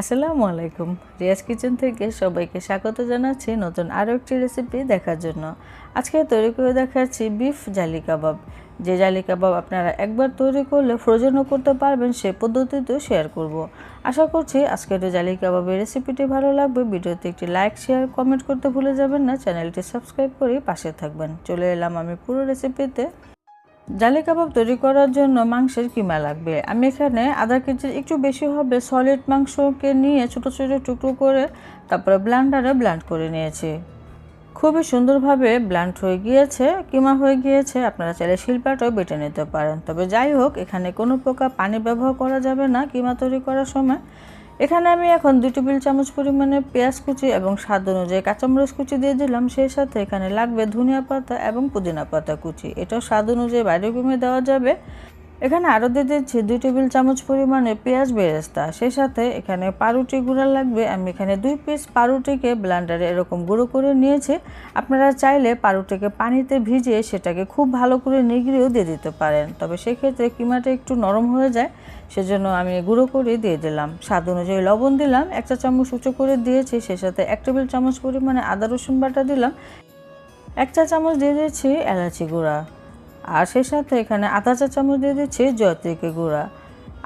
আসসালামু আলাইকুম। রিয়াজ কিচেন থেকে সবাইকে স্বাগত জানাচ্ছি নতুন আরও একটি রেসিপি দেখার জন্য। আজকে তৈরি করে দেখাচ্ছি বিফ জালি কাবাব। যে জালি কাবাব আপনারা একবার তৈরি করলে ফ্রোজেনও করতে পারবেন, সে পদ্ধতিতেও শেয়ার করব। আশা করছি আজকের জালি কাবাবের রেসিপিটি ভালো লাগবে। ভিডিওতে একটি লাইক শেয়ার কমেন্ট করতে ভুলে যাবেন না। চ্যানেলটি সাবস্ক্রাইব করে পাশে থাকবেন। চলে এলাম আমি পুরো রেসিপিতে জালি কাবাব তৈরি করার জন্য মাংসের কিমা লাগবে। আমি এখানে আধা কেজির একটু বেশি হবে সলিড মাংসকে নিয়ে ছোটো ছোটো টুকরো করে তারপরে ব্লান্ডারে ব্লান্ড করে নিয়েছি। খুবই সুন্দরভাবে ব্লান্ড হয়ে গিয়েছে, কিমা হয়ে গিয়েছে। আপনারা চাইলে শিল্পাটাও বেটে নিতে পারেন। তবে যাই হোক, এখানে কোনো প্রকার পানি ব্যবহার করা যাবে না কিমা তৈরি করার সময়। এখানে আমি এখন দুই টেবিল চামচ পরিমাণে পেঁয়াজ কুচি এবং স্বাদ অনুযায়ী কাঁচামরিচ কুচি দিয়ে দিলাম। সেই সাথে এখানে লাগবে ধনিয়া পাতা এবং পুদিনা পাতা কুচি। এটাও স্বাদ অনুযায়ী বাইরে কমে দেওয়া যাবে। এখানে আরও দিয়ে দিচ্ছি দুই টেবিল চামচ পরিমাণে পেঁয়াজ বেরেস্তা। সেই সাথে এখানে পাউরুটি গুঁড়া লাগবে। আমি এখানে দুই পিস পাউরুটিকে ব্লান্ডারে এরকম গুঁড়ো করে নিয়েছি। আপনারা চাইলে পাউরুটিকে পানিতে ভিজিয়ে সেটাকে খুব ভালো করে নিগড়েও দিয়ে দিতে পারেন। তবে সেক্ষেত্রে কিমাটা একটু নরম হয়ে যায়, সেজন্য আমি গুঁড়ো করে দিয়ে দিলাম। স্বাদ অনুযায়ী লবণ দিলাম, এক চা চামচ উঁচু করে দিয়েছি, সেই সাথে এক টেবিল চামচ পরিমাণে আদা রসুন বাটা দিলাম। এক চা চামচ দিয়ে দিয়েছি এলাচি গুঁড়া। আর সেই সাথে এখানে আধা চা চামচ দিয়ে দিচ্ছি জয়ত্রিকে গুঁড়া।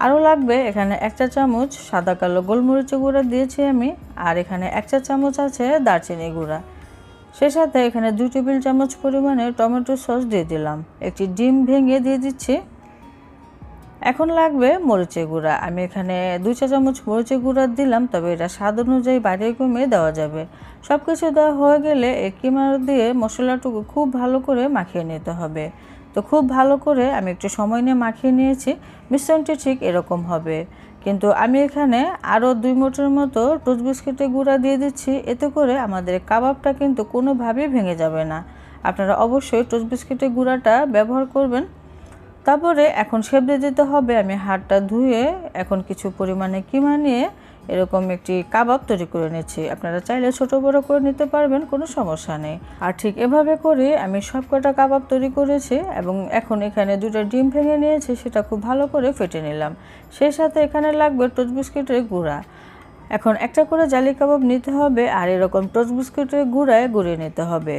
আরও লাগবে এখানে এক চা চামচ সাদা কালো গোলমরিচের গুঁড়া দিয়েছি আমি, আর এখানে এক চা চামচ আছে দারচিনি গুঁড়া। সেই সাথে এখানে দুই টেবিল চামচ পরিমাণে টমেটো সস দিয়ে দিলাম। একটি ডিম ভেঙে দিয়ে দিচ্ছি। এখন লাগবে মরিচের গুঁড়া। আমি এখানে দুই চা চামচ মরিচের গুঁড়া দিলাম, তবে এটা স্বাদ অনুযায়ী বাইরে কমে দেওয়া যাবে। সব কিছু দেওয়া হয়ে গেলে এই কিমার দিয়ে মশলাটুকু খুব ভালো করে মাখিয়ে নিতে হবে। তো খুব ভালো করে আমি একটু সময় নিয়ে মাখিয়ে নিয়েছি। মিশ্রণটি ঠিক এরকম হবে। কিন্তু আমি এখানে আরও দুই মোটের মতো টোস্ট বিস্কিটের গুঁড়া দিয়ে দিচ্ছি। এতে করে আমাদের কাবাবটা কিন্তু কোনোভাবেই ভেঙে যাবে না। আপনারা অবশ্যই টোস্ট বিস্কিটের গুঁড়াটা ব্যবহার করবেন। তারপরে এখন সেবড়ে দিতে হবে। আমি হাড়টা ধুয়ে এখন কিছু পরিমাণে কিমা নিয়ে এরকম একটি কাবাব তৈরি করে নিচ্ছি। আপনারা চাইলে ছোট বড় করে নিতে পারবেন, কোনো সমস্যা নেই। আর ঠিক এভাবে করে আমি সব কটা কাবাব তৈরি করেছি এবং এখন এখানে দুটো ডিম ভেঙে নিয়েছি, সেটা খুব ভালো করে ফেটে নিলাম। সেই সাথে এখানে লাগবে টোস্ট বিস্কিটের গুঁড়া। এখন একটা করে জালি কাবাব নিতে হবে আর এরকম টোস্ট বিস্কিটের গুঁড়ায় গুঁড়িয়ে নিতে হবে।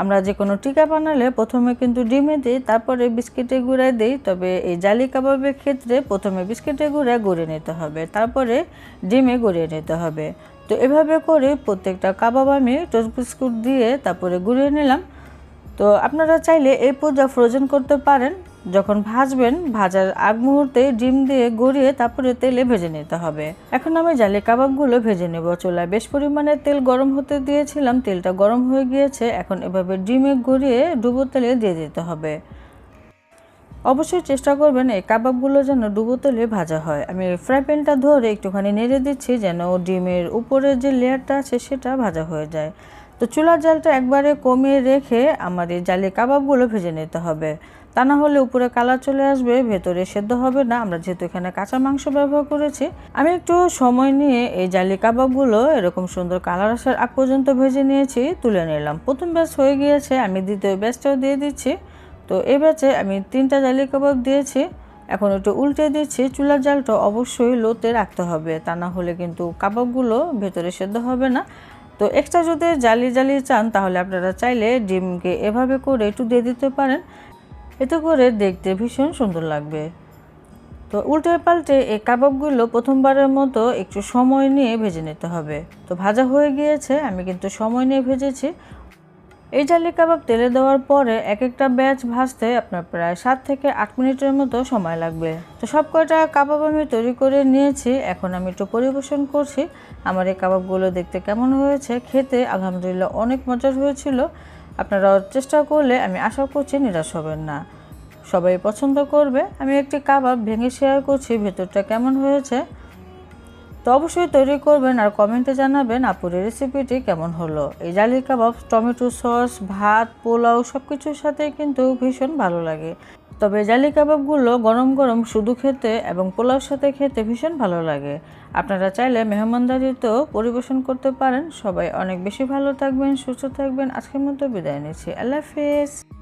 আমরা যে কোনো টিকা বানালে প্রথমে কিন্তু ডিমে দিই, তারপরে বিস্কিটে গুঁড়ায় দিই, তবে এই জালি কাবাবের ক্ষেত্রে প্রথমে বিস্কিটে গুঁড়া গড়িয়ে নিতে হবে, তারপরে ডিমে গড়িয়ে নিতে হবে। তো এভাবে করে প্রত্যেকটা কাবাব আমি টোস্ট বিস্কুট দিয়ে তারপরে গুঁড়িয়ে নিলাম। তো আপনারা চাইলে এই পূজা ফ্রোজেন করতে পারেন। যখন ভাজবেন, ভাজার আগ মুহূর্তে ডিম দিয়ে গড়িয়ে তারপরে তেলে ভেজে নিতে হবে। এখন আমি জালি কাবাবগুলো ভেজে নেব। চুলায় বেশ পরিমাণে তেল গরম হতে দিয়েছিলাম। তেলটা গরম হয়ে গিয়েছে। এখন এভাবে ডিমে গড়িয়ে ডুবো তেলে দিয়ে দিতে হবে। অবশ্যই চেষ্টা করবেন এই কাবাবগুলো যেন ডুবো তেলে ভাজা হয়। আমি ফ্রাই প্যানটা ধরে একটুখানি নেড়ে দিচ্ছি যেন ডিমের উপরের যে লেয়ারটা আছে সেটা ভাজা হয়ে যায়। তো চুলার জালটা একবারে কমিয়ে রেখে এই জালি কাবাবগুলো ভেজে নিতে হবে। তা না হলে উপরে কালার চলে আসবে, ভেতরে সেদ্ধ হবে না। আমরা যেহেতু এখানে কাঁচা মাংস ব্যবহার করেছি, আমি একটু সময় নিয়ে এই জালি কাবাবগুলো এরকম সুন্দর কালার আসার আগ পর্যন্ত ভেজে নিয়েছি, তুলে নিলাম। প্রথম ব্যাচ হয়ে গিয়েছে, আমি দ্বিতীয় ব্যাচটাও দিয়ে দিচ্ছি। তো এই ব্যাচে আমি তিনটা জালি কাবাব দিয়েছি, এখন একটু উল্টে দিচ্ছি। চুলার জালটা অবশ্যই লোতে রাখতে হবে, তা না হলে কিন্তু কাবাবগুলো ভেতরে সেদ্ধ হবে না। তো এক্সট্রা যদি জ্বালিয়ে জ্বালিয়ে চান, তাহলে আপনারা চাইলে ডিমকে এভাবে করে একটু দিয়ে দিতে পারেন। এতে করে দেখতে ভীষণ সুন্দর লাগবে। তো উল্টে পাল্টে এই কাবাবগুলো প্রথমবারের মতো একটু সময় নিয়ে ভেজে নিতে হবে। তো ভাজা হয়ে গিয়েছে, আমি কিন্তু সময় নিয়ে ভেজেছি। এই জালি কাবাব তেলে দেওয়ার পরে এক একটা ব্যাচ ভাজতে আপনার প্রায় সাত থেকে আট মিনিটের মতো সময় লাগবে। তো সব কয়টা কাবাব আমি তৈরি করে নিয়েছি, এখন আমি একটু পরিবেশন করছি। আমার এই কাবাবগুলো দেখতে কেমন হয়েছে, খেতে আলহামদুলিল্লাহ অনেক মজার হয়েছিল। আপনারা চেষ্টা করলে আমি আশা করছি নিরাশ হবেন না। সবাই পছন্দ করবে। আমি একটি কাবাব ভেঙে শেয়ার করছি, ভেতরটা কেমন হয়েছে? তো অবশ্যই তৈরি করবেন আর কমেন্টে জানাবেন আপুরের রেসিপিটি কেমন হলো। এই জালি কাবাব, টমেটো সস, ভাত, পোলাও সব কিছুর সাথে কিন্তু ভীষণ ভালো লাগে। তবে জালি কাবাবগুলো গরম গরম শুধু খেতে এবং পোলাওর সাথে খেতে ভীষণ ভালো লাগে। আপনারা চাইলে মেহমানদারিতেও পরিবেশন করতে পারেন। সবাই অনেক বেশি ভালো থাকবেন, সুস্থ থাকবেন। আজকের মতো বিদায় নিচ্ছি। আল্লাহ হাফেজ।